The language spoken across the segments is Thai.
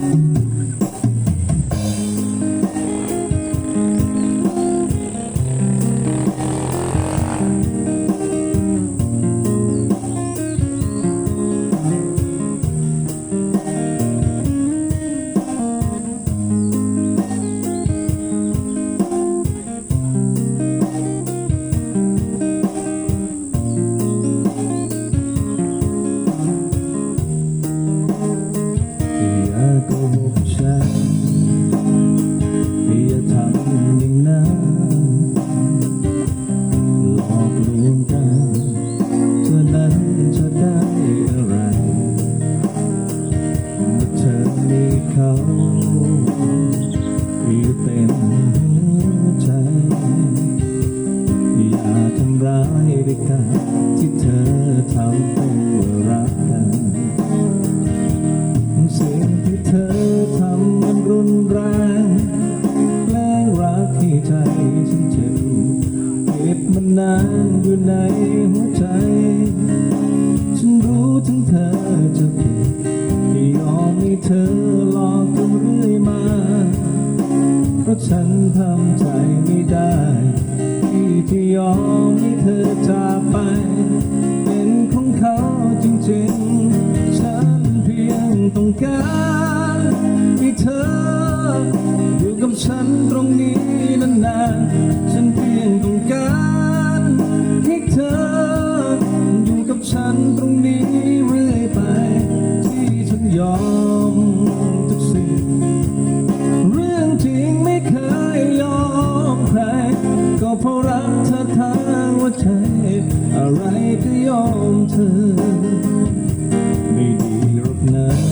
อย่ ร้ายด้วยกันที่เธอทำเป็นว่ารักกันสิ่งที่เธอทำมันรุนแรงแล้งรักให้ใจฉันเจ็บเก็บมันนานอยู่ในหัวใจ ฉันรู้ถึงเธอจะผิดที่ยอมให้เธอหลอกกันเรื่อยมา เพราะฉันทำใจไม่ได้ ที่ยอมให้เธอจากไป เป็นของเขาจริงๆ ฉันเพียงต้องการให้เธออยู่กับฉันตรงนี้ อะไรก็ยอมเธอ ไม่ดีหรอกนะ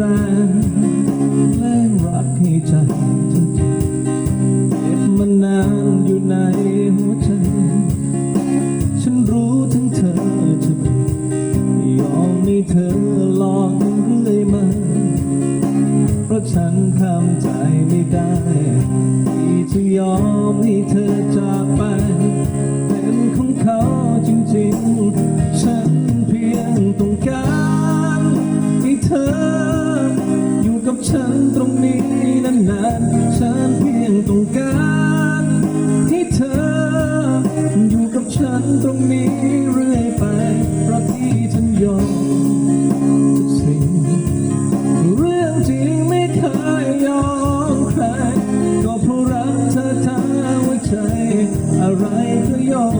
แรงแล้งรักให้ใจฉันเจ็บเก็บมันนานอยู่ในหัวใจ ฉันรู้ถึงเธอจะผิดยอมให้เธอหลอกเรื่อยมา เพราะฉันทำใจไม่ได้ ที่จะยอมให้เธอจากไป อะไ